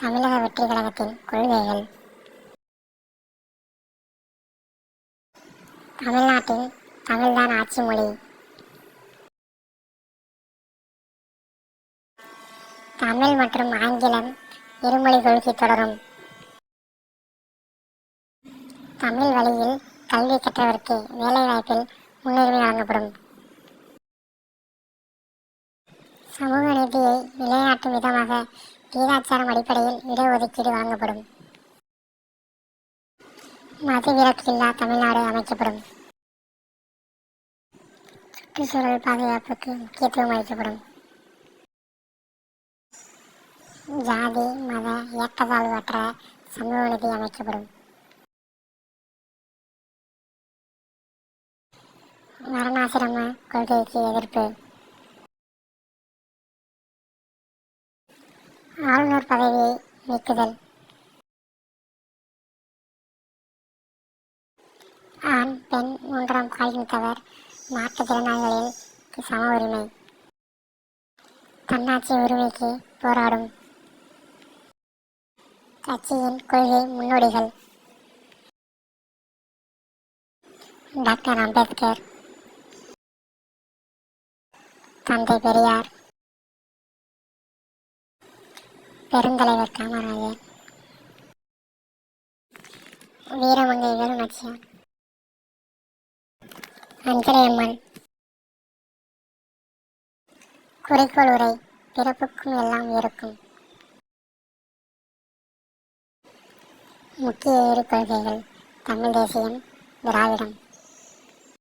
தமிழக வெற்றி கழகத்தின் கொள்கைகள். தமிழ்நாட்டில் தமிழ்தான் ஆட்சி மொழி. தமிழ் மற்றும் ஆங்கிலம் இருமொழி கொள்கை தொடரும். தமிழ் வழியில் கல்வி கற்றவருக்கு வேலைவாய்ப்பில் முன்னுரிமை வழங்கப்படும். சமூக நீதியை நிலைநாட்டும் விதமாக வீராச்சாரம் அடிப்படையில் இடஒதுக்கீடு வழங்கப்படும். மதுவிலக்கில்லா தமிழ்நாடு அமைக்கப்படும். சுற்றுச்சூழல் பாதுகாப்புக்கு முக்கியத்துவம் அளிக்கப்படும். ஜாதி மத ஏற்றத்தாழ்வற்ற சமூக நிதி அமைக்கப்படும். வரணாசிரம கொள்கைக்கு எதிர்ப்பு. ஆளுநர் பதவியை நீக்குதல். ஆண் பெண் மூன்றாம் பாலினத்தவர் மாற்றுத்திறனாளிகளில் சம உரிமை. தன்னாட்சி உரிமைக்கு போராடும். கட்சியின் கொள்கை முன்னோடிகள். டாக்டர் அம்பேத்கர். தந்தை பெரியார். பெருந்தலைவர் காமராஜர். வீரமங்கை வேலுநாச்சியார் அஞ்சலையம்மன். குறிக்கோள் உரை பிறப்புக்கும் எல்லாம் இருக்கும் முக்கிய இரு கொள்கைகள் தமிழ் தேசியம் திராவிடம்.